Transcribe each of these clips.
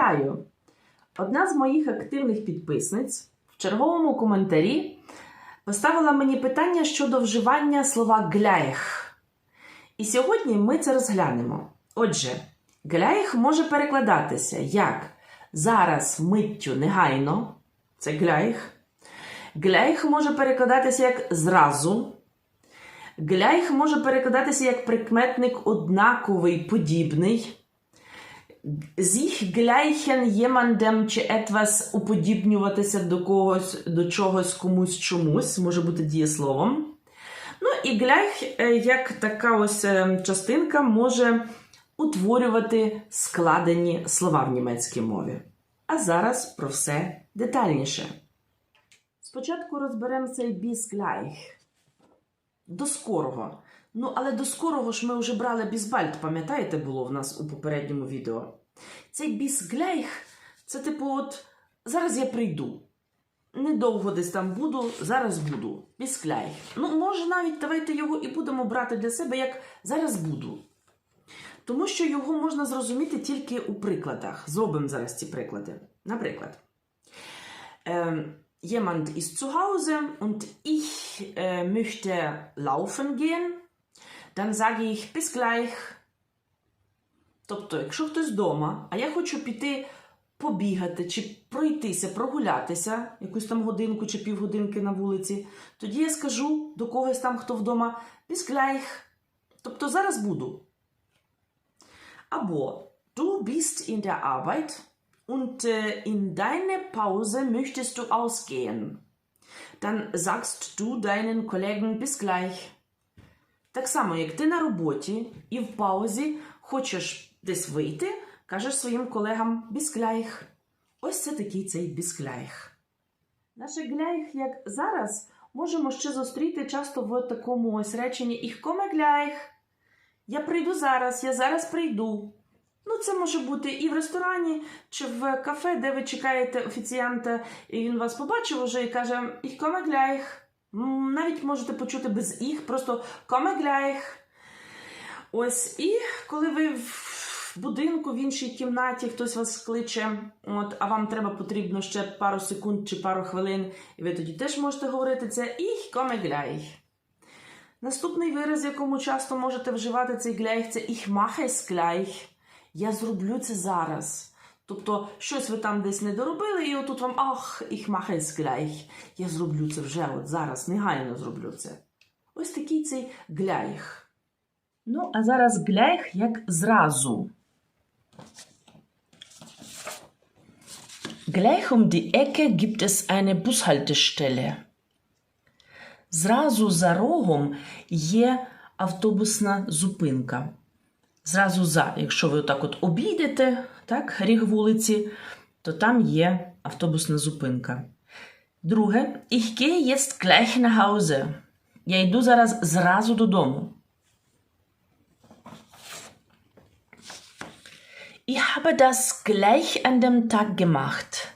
Вітаю! Одна з моїх активних підписниць в черговому коментарі поставила мені питання щодо вживання слова гляєх. І сьогодні ми це розглянемо. Отже, гляєх може перекладатися як зараз миттю негайно, це гляєх. Гляєх може перекладатися як зразу. Гляєх може перекладатися як прикметник однаковий, подібний. Sich gleichen jemandem чи etwas уподібнюватися до когось, до чогось, комусь, чомусь, може бути дієсловом. Ну і gleich, е, як така ось е, частинка, може утворювати складені слова в німецькій мові. А зараз про все детальніше. Спочатку розберемо цей bis gleich. До скорого. Ну, але до скорого ж ми вже брали бізбальт, пам'ятаєте, було в нас у попередньому відео. Цей бісгляйх це типу, от зараз я прийду. Недовго десь там буду, зараз буду. Бісгляйх. Ну, може, навіть давайте його і будемо брати для себе як зараз буду. Тому що його можна зрозуміти тільки у прикладах. Зробимо зараз ці приклади. Наприклад. Ähm, jemand ist zu Hause und ich äh, möchte laufen gehen, dann sage ich bis gleich. Тобто, якщо хтось вдома, а я хочу піти побігати чи пройтися, прогулятися якусь там годинку чи півгодинки на вулиці, тоді я скажу до когось там, хто вдома, bis gleich. Тобто зараз буду. Або du bist in der Arbeit und äh, in deine Pause möchtest du ausgehen. Dann sagst du deinen Kollegen bis gleich. Так само, як ти на роботі і в паузі хочеш десь вийти, кажеш своїм колегам bis. Ось це такий цей gleich. Наше gleich, як зараз, можемо ще зустріти часто в такому ось реченні Ich komme gleich. Я прийду зараз, я зараз прийду. Ну, це може бути і в ресторані, чи в кафе, де ви чекаєте офіціанта, і він вас побачив уже і каже Ich komme gleich. М, Навіть можете почути без їх, просто gleich. Ось, і коли ви в будинку, в іншій кімнаті хтось вас кличе, от, а вам треба потрібно ще пару секунд чи пару хвилин, і ви тоді теж можете говорити це komme gleich. Наступний вираз, якому часто можете вживати цей gleich, це mache es gleich. Я зроблю це зараз. Тобто, щось ви там десь не доробили, і отут вам ах, ich mache. Я зроблю це вже, от зараз, негайно зроблю це. Ось такий цей gleich. Ну, а зараз gleich як зразу. Gleich um die Ecke gibt es eine Bushaltestelle. Зразу за рогом є автобусна зупинка. Зразу за, якщо ви отак от обійдете, так, ріг вулиці, то там є автобусна зупинка. Друге, ich gehe jetzt gleich nach Hause. Я йду зараз зразу додому. Ich habe das gleich an dem Tag gemacht.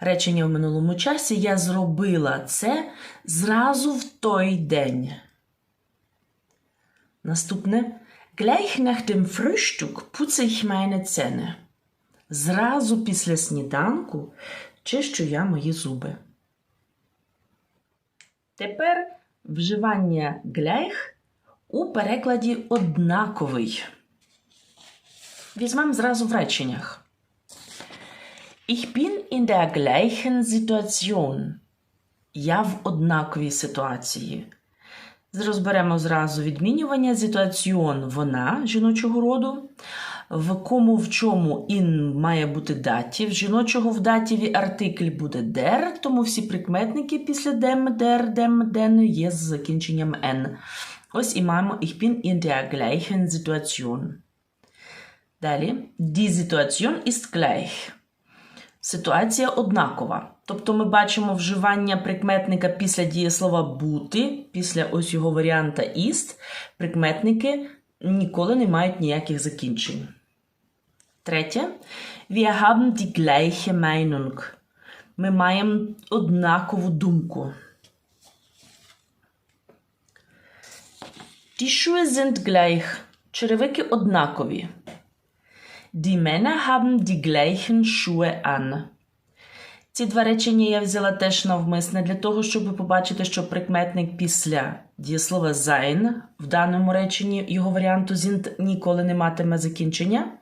Речення в минулому часі я зробила це зразу в той день. Наступне. Gleich nach dem Frühstück putze ich meine Zähne. Зразу після сніданку чищу я мої зуби. Тепер вживання gleich у перекладі однаковий. Візьмемо зразу в реченнях. Ich bin in der gleichen Situation. Я в однаковій ситуації. Розберемо зразу відмінювання. Ситуаціон вона жіночого роду. В кому в чому ін має бути датів. Жіночого в датіві артикль буде der, тому всі прикметники після dem, der, dem, den є з закінченням n. Ось і маємо ich bin in der gleichen Situation. Далі. Die Situation ist gleich. Ситуація однакова. Тобто ми бачимо вживання прикметника після дієслова бути, після ось його варіанта ist. Прикметники ніколи не мають ніяких закінчень. Третє. Wir haben die gleiche Meinung. Ми маємо однакову думку. Die Schuhe sind gleich. Черевики однакові. Die Männer haben die gleichen Schuhe an. Ці два речення я взяла теж навмисне для того, щоб побачити, що прикметник після дієслова sein в даному реченні його варіанту sind ніколи не матиме закінчення.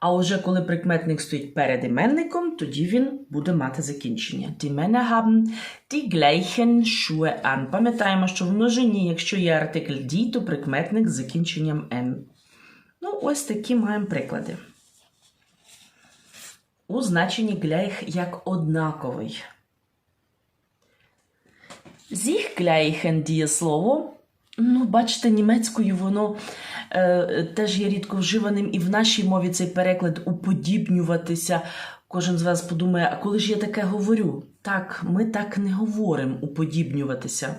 А уже коли прикметник стоїть перед іменником, тоді він буде мати закінчення. Die Männer haben die gleichen Schuhe an. Пам'ятаємо, що в множині, якщо є артикль die, то прикметник з закінченням n. Ну, ось такі маємо приклади. У значенні gleich як однаковий. Sich gleichen дієслово. Ну, бачите, німецькою воно е, теж є рідко вживаним, і в нашій мові цей переклад уподібнюватися. Кожен з вас подумає, а коли ж я таке говорю? Так, ми так не говоримо уподібнюватися.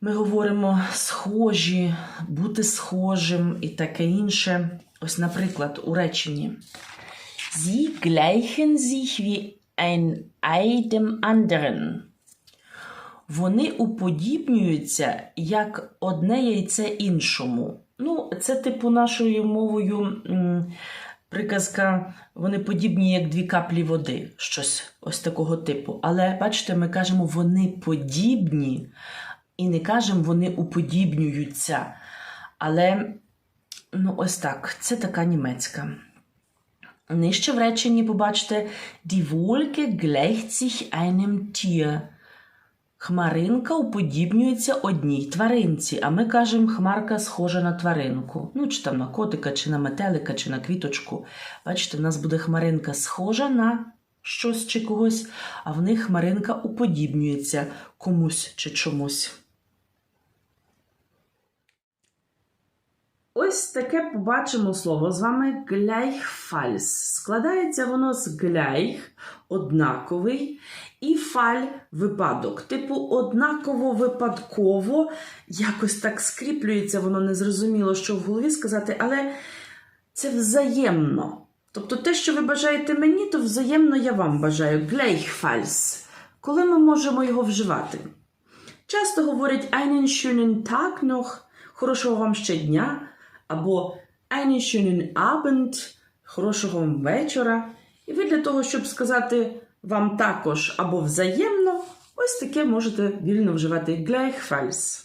Ми говоримо схожі, бути схожим і таке інше. Ось, наприклад, у реченні. Sie gleichen sich wie ein Ei dem anderen. Вони уподібнюються як одне яйце іншому. Ну, це, типу, нашою мовою приказка, вони подібні, як дві каплі води, щось ось такого типу. Але бачите, ми кажемо, вони подібні, і не кажемо, вони уподібнюються. Але, ну, ось так, це така німецька. Нижче в реченні побачите, die Wolke gleicht sich einem Tier. Хмаринка уподібнюється одній тваринці, а ми кажемо, хмарка схожа на тваринку. Ну, чи там на котика, чи на метелика, чи на квіточку. Бачите, в нас буде хмаринка схожа на щось чи когось, а в них хмаринка уподібнюється комусь чи чомусь. Ось таке побачимо слово з вами gleichfalls. Складається воно з gleich, однаковий, і фаль випадок. Типу, однаково випадково, якось так скріплюється, воно незрозуміло, що в голові сказати, але це взаємно. Тобто те, що ви бажаєте мені, то взаємно я вам бажаю. Gleichfalls. Коли ми можемо його вживати? Часто говорять einen schönen Tag noch, хорошого вам ще дня, або einen Abend, хорошого вам вечора. І ви для того, щоб сказати вам також або взаємно, ось таке можете вільно вживати gleichfalls.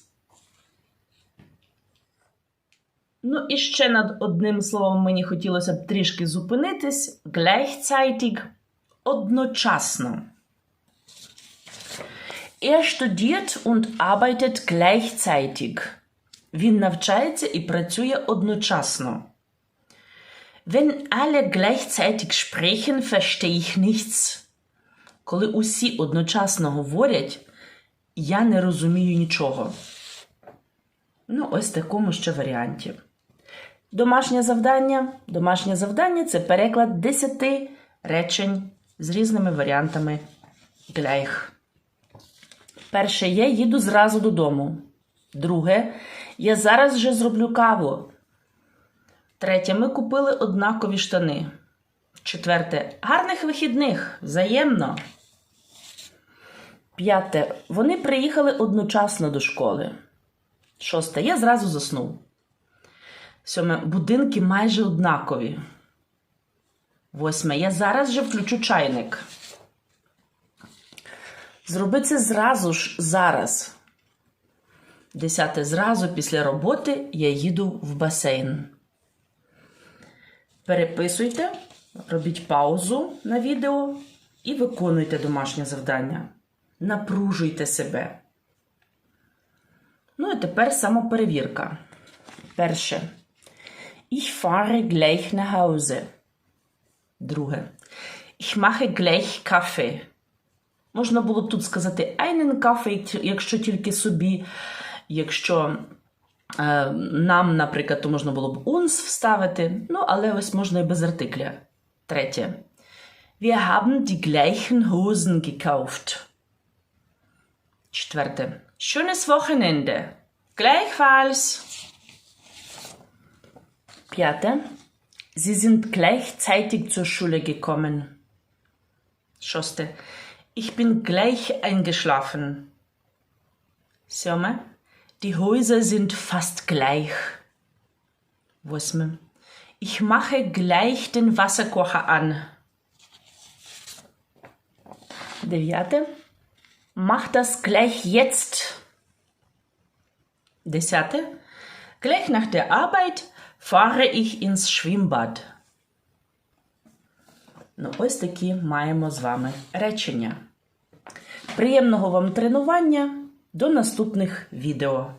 Ну і ще над одним словом мені хотілося б трішки зупинитись. Gleichzeitig – одночасно. Er studiert und arbeitet gleichzeitig. Він навчається і працює одночасно. Wenn alle gleichzeitig sprechen, verstehe ich nichts. Коли усі одночасно говорять, я не розумію нічого. Ну, ось такому ще варіанті. Домашнє завдання. Домашнє завдання це переклад 10 речень з різними варіантами gleich. Перше, я їду зразу додому. Друге, я зараз вже зроблю каву. Третє, ми купили однакові штани. Четверте, гарних вихідних. Взаємно. П'яте. Вони приїхали одночасно до школи. Шосте. Я зразу заснув. Сьоме. Будинки майже однакові. Восьме. Я зараз же включу чайник. Зроби це зразу ж зараз. Десяте. Зразу після роботи я їду в басейн. Переписуйте, робіть паузу на відео і виконуйте домашнє завдання. Напружуйте себе. Ну і тепер самоперевірка. Перше. Ich fahre gleich nach Hause. Друге. Ich mache gleich Kaffee. Можна було б тут сказати einen Kaffee, якщо тільки собі. Якщо е, нам, наприклад, то можна було б uns вставити. Ну, але ось можна і без артикля. Третє. Wir haben die gleichen Hosen gekauft. Четверте. Schönes Wochenende. Gleichfalls. П'яте. Sie sind gleichzeitig zur Schule gekommen. Шосте. Ich bin gleich eingeschlafen. Сьоме. Die Häuser sind fast gleich. Восьме. Ich mache gleich den Wasserkocher an. Дев'яте. Mach das gleich jetzt. Десяте. Gleich nach der Arbeit fahre ich ins Schwimmbad. Ну, ось такі маємо з вами речення. Приємного вам тренування. До наступних відео.